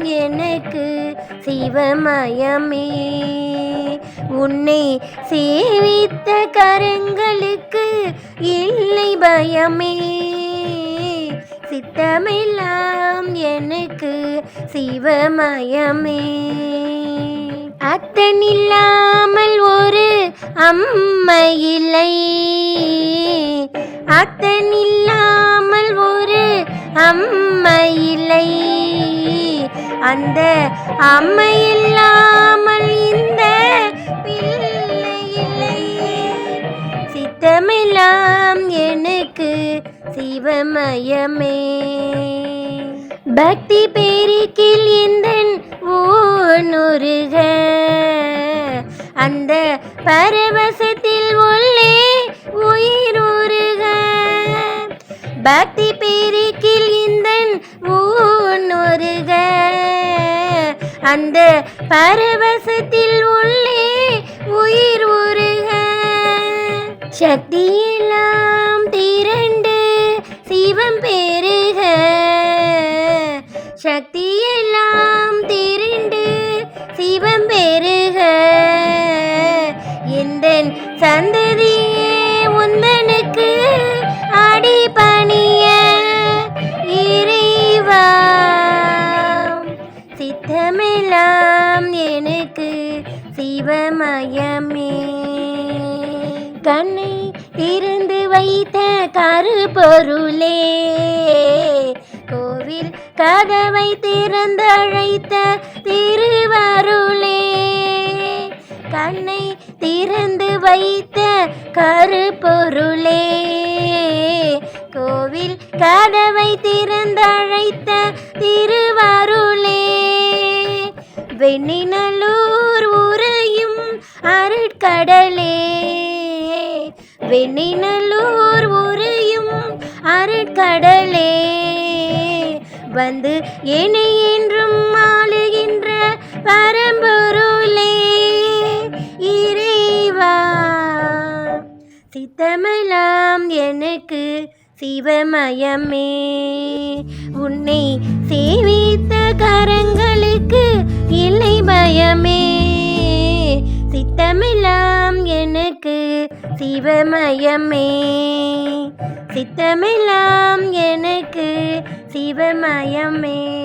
எனக்கு சிவமயமே. உன்னை சேவித்த கரங்களுக்கு இல்லை பயமே. சித்தமெல்லாம் எனக்கு சிவமயமே. அத்தனில்லாமல் ஒரு அம்மை இல்லை. அத்தனில்லாமல் ஒரு அம்மை இல்லை. அந்த அம்மை இல்லாமல் இந்த பிள்ளை இல்லையே சித்தமெல்லாம் எனக்கு சிவமயமே. பக்தி பேரிக்கில் இந்த ஊனுருக. அந்த பரவசத்தில் உள்ளே உயிருருக. பக்தி அந்த பரவசத்தில் உள்ளே உயிர் உருக. சக்தியெல்லாம் திரண்டு சிவம் பெருக. சக்தியெல்லாம் திரண்டு சிவம் பெருக. எந்த சந்தை சிவமயமே கண்ணை திறந்து வைத்த கருப்பொருளே கோவில் கதவை திறந்தழைத்த திருவருளே. கண்ணை திறந்து வைத்த கருப்பொருளே கோவில் கதவை திறந்தழைத்த திருவருளே. வெண்ணினலூர் கடலே. வெண்ணினலூர் உறையும் அருட்கடலே. வந்து என்னை என்றும் ஆளுகின்ற பரம்பொருளே. இறைவா சித்தமெல்லாம் எனக்கு சிவமயமே. உன்னை சேவித்த கரங்களுக்கு சிவமயமே. சித்தமெல்லாம் எனக்கு சிவமயமே.